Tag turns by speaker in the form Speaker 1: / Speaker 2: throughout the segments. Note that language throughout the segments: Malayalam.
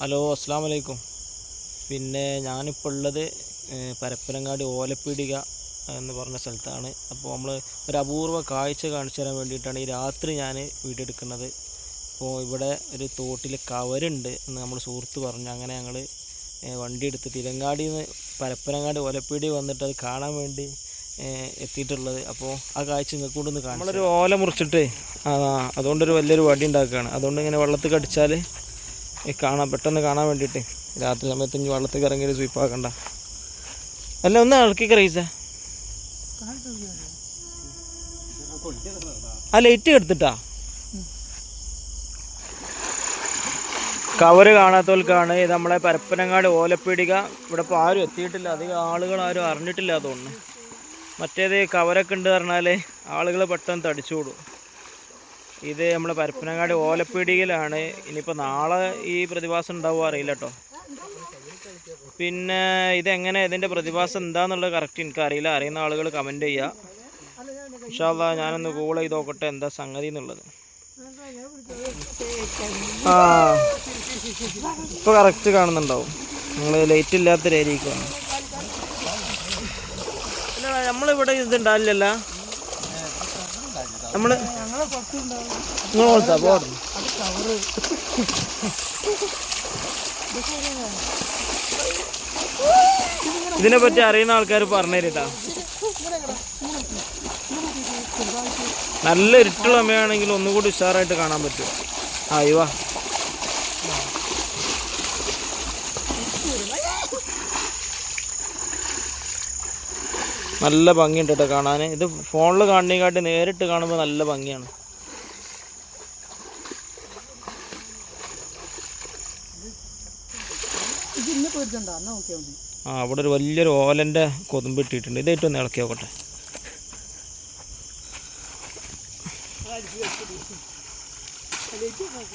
Speaker 1: ഹലോ അസ്സാം വലൈക്കും പിന്നെ ഞാനിപ്പോൾ ഉള്ളത് പരപ്പനങ്ങാടി ഓലപ്പീടിക എന്ന് പറഞ്ഞ സ്ഥലത്താണ്. അപ്പോൾ നമ്മൾ ഒരു അപൂർവ കാഴ്ച കാണിച്ചു തരാൻ വേണ്ടിയിട്ടാണ് ഈ രാത്രി ഞാൻ വീഡിയോ എടുക്കുന്നത്. അപ്പോൾ ഇവിടെ ഒരു തോട്ടിൽ കവരുണ്ട് എന്ന് നമ്മൾ സുഹൃത്ത് പറഞ്ഞു. അങ്ങനെ ഞങ്ങൾ വണ്ടി എടുത്ത് തിരങ്ങാടിയിൽ നിന്ന് പരപ്പനങ്ങാടി ഓലപ്പീടി വന്നിട്ട് അത് കാണാൻ വേണ്ടി എത്തിയിട്ടുള്ളത്. അപ്പോൾ ആ കാഴ്ച നിങ്ങൾക്ക് കൊണ്ടൊന്ന് കാണാം നമ്മളൊരു ഓല മുറിച്ചിട്ട് അതുകൊണ്ടൊരു വലിയൊരു വടി ഉണ്ടാക്കുകയാണ് അതുകൊണ്ട് ഇങ്ങനെ വെള്ളത്തിൽ കടിച്ചാൽ കാണാൻ പെട്ടെന്ന് കാണാൻ വേണ്ടിയിട്ട്. രാത്രി സമയത്ത് ഇനി വെള്ളത്തിൽ ഇറങ്ങി സ്വീപ്പ് ആക്കണ്ട. അല്ല ഒന്ന് ഇളക്കി കറീസ ആ ലൈറ്റ് എടുത്തിട്ടാ. കവറ് കാണാത്തവർക്കാണ് ഇത് നമ്മളെ പരപ്പനങ്ങാട് ഓലപ്പീടിക ഇവിടെ ഇപ്പോൾ ആരും എത്തിയിട്ടില്ല. അധികം ആളുകൾ ആരും അറിഞ്ഞിട്ടില്ല തോന്നുന്നു. മറ്റേത് കവരൊക്കെ ഉണ്ട് പറഞ്ഞാൽ ആളുകൾ പെട്ടെന്ന് തടിച്ചുകൂടും ഇത് നമ്മൾ പരപ്പനങ്ങാട് ഓലപ്പീടികയിലാണ്. ഇനിയിപ്പോൾ നാളെ ഈ പ്രതിഭാസം ഉണ്ടാവുക അറിയില്ല കേട്ടോ പിന്നെ ഇതെങ്ങനെ ഇതിന്റെ പ്രതിഭാസം എന്താണെന്നുള്ളത് കറക്റ്റ് എനിക്കറിയില്ല. അറിയുന്ന ആളുകൾ കമന്റ് ചെയ്യുക ഇൻഷാല്ല ഞാനൊന്ന് ഗൂഗിൾ ചെയ്ത് നോക്കട്ടെ എന്താ സംഗതി എന്നുള്ളത്. ആ ഇപ്പോൾ കറക്റ്റ് കാണുന്നുണ്ടാവും. നിങ്ങൾ ലൈറ്റ് ഇല്ലാത്ത രീതിക്കാണ്. നമ്മളിവിടെ ഇതുണ്ടാവില്ലല്ലോ നമ്മൾ നിങ്ങൾ കൊടുത്താ? പോടുന്നു ഇതിനെ പറ്റി അറിയുന്ന ആൾക്കാർ പറഞ്ഞു തരിട്ടാ. നല്ല ഇരുട്ടുള്ള അമ്മയാണെങ്കിൽ ഒന്നുകൂടി ഉഷാറായിട്ട് കാണാൻ പറ്റും. ആ ഇവ നല്ല ഭംഗിയുണ്ട് കേട്ടോ കാണാൻ. ഇത് ഫോണിൽ കാണുന്നതിനെക്കാട്ടി നേരിട്ട് കാണുമ്പോൾ നല്ല ഭംഗിയാണ്. ആ അവിടെ ഒരു വലിയൊരു ഓലന്റെ കൊതുമ്പ് ഇട്ടിട്ടുണ്ട്. ഇതായിട്ട് ഒന്ന് ഇളക്കി നോക്കട്ടെ.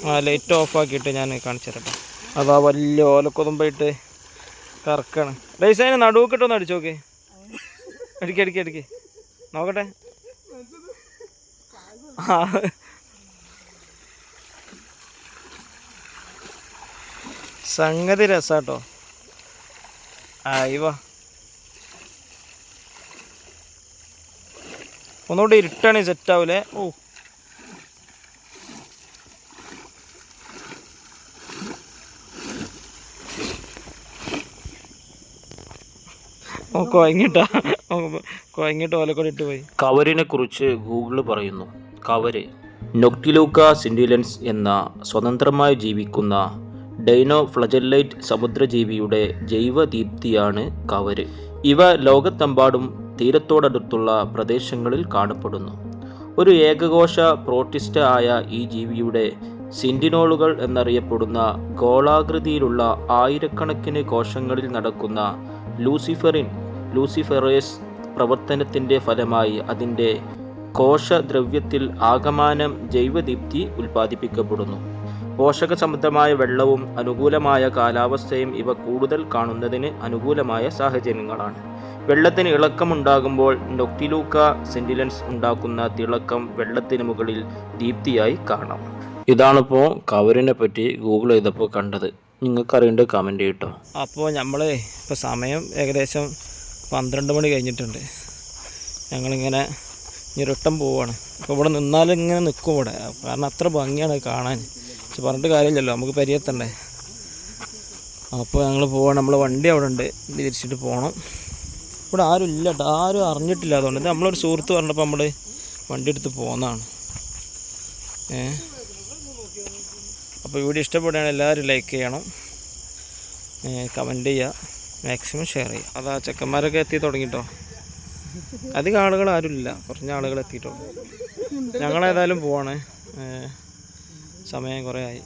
Speaker 1: ആ ലൈറ്റ് ഓഫ് ആക്കിയിട്ട് ഞാൻ കാണിച്ചു തരട്ടെ അതാ വലിയ ഓലക്കൊതുമ്പായിട്ട് കറക്കാണ്. ലൈസ് അതിന് നടുവൊക്കിട്ടൊന്ന് അടിച്ചു നോക്കേ. അടിക്ക് അടിക്ക് അടിക്ക് നോക്കട്ടെ. സംഗതി രസാട്ടോ. ആയിവാ ഒന്നുകൂടി ഇരുട്ടാണെങ്കിൽ സെറ്റാവൂലേ ഓ. കുഴങ്ങിട്ടാ കുഴങ്ങിട്ട് ഓലക്കൂടി ഇട്ട് പോയി.
Speaker 2: കവരിനെ കുറിച്ച് ഗൂഗിൾ പറയുന്നു. കവര് നൊക്ടിലൂക്ക സിൻഡിലൻസ് എന്ന സ്വതന്ത്രമായി ജീവിക്കുന്ന ഡൈനോ ഫ്ലജല്ലൈറ്റ് സമുദ്രജീവിയുടെ ജൈവദീപ്തിയാണ് കവര്. ഇവ ലോകത്തെമ്പാടും തീരത്തോടടുത്തുള്ള പ്രദേശങ്ങളിൽ കാണപ്പെടുന്നു. ഒരു ഏകകോശ പ്രോട്ടിസ്റ്റ് ആയ ഈ ജീവിയുടെ സിൻഡിനോളുകൾ എന്നറിയപ്പെടുന്ന ഗോളാകൃതിയിലുള്ള ആയിരക്കണക്കിന് കോശങ്ങളിൽ നടക്കുന്ന ലൂസിഫറിൻ. ലൂസിഫറേസ് പ്രവർത്തനത്തിന്റെ ഫലമായി അതിന്റെ കോശദ്രവ്യത്തിൽ ആകമാനം ജൈവദീപ്തി ഉൽപ്പാദിപ്പിക്കപ്പെടുന്നു. പോഷകസമൃദ്ധമായ വെള്ളവും അനുകൂലമായ കാലാവസ്ഥയും ഇവ കൂടുതൽ കാണുന്നതിന് അനുകൂലമായ സാഹചര്യങ്ങളാണ്. വെള്ളത്തിന് ഇളക്കമുണ്ടാകുമ്പോൾ നൊക്ടിലൂക്ക സെന്റിലൻസ് ഉണ്ടാക്കുന്ന തിളക്കം വെള്ളത്തിന് മുകളിൽ ദീപ്തിയായി കാണാം. ഇതാണിപ്പോൾ കവറിനെ പറ്റി ഗൂഗിൾ ചെയ്തപ്പോൾ കണ്ടത്. നിങ്ങൾക്കറിയേണ്ട കമന്റ് കേട്ടോ.
Speaker 1: അപ്പോൾ നമ്മൾ ഇപ്പോൾ സമയം ഏകദേശം പന്ത്രണ്ട് മണി കഴിഞ്ഞിട്ടുണ്ട്. ഞങ്ങളിങ്ങനെ ഞെരുട്ടം പോവാണ്. അപ്പോൾ ഇവിടെ നിന്നാലും ഇങ്ങനെ നിൽക്കും ഇവിടെ. കാരണം അത്ര ഭംഗിയാണ് കാണാൻ. പക്ഷെ പറഞ്ഞിട്ട് കാര്യമില്ലല്ലോ നമുക്ക് പരിയത്തണ്ടേ അപ്പോൾ ഞങ്ങൾ പോവാണ്. നമ്മളെ വണ്ടി അവിടെ ഉണ്ട്. തിരിച്ചിട്ട് പോകണം ഇവിടെ ആരും ഇല്ല കേട്ടോ. ആരും അറിഞ്ഞിട്ടില്ല. അതുകൊണ്ട് നമ്മളൊരു സുഹൃത്ത് പറഞ്ഞപ്പോൾ നമ്മൾ വണ്ടി എടുത്ത് പോകുന്നതാണ് ഏ? അപ്പോൾ വീഡിയോ ഇഷ്ടപ്പെടുകയാണെങ്കിൽ എല്ലാവരും ലൈക്ക് ചെയ്യണം. കമന്റ് ചെയ്യുക. മാക്സിമം ഷെയർ ചെയ്യുക. അതാ ചെക്കന്മാരൊക്കെ എത്തി തുടങ്ങിട്ടോ. അധികം ആളുകൾ ആരുമില്ല കുറഞ്ഞ ആളുകൾ എത്തിയിട്ടുള്ളൂ ഞങ്ങളേതായാലും പോവാണ്. സമയം കുറേ ആയി.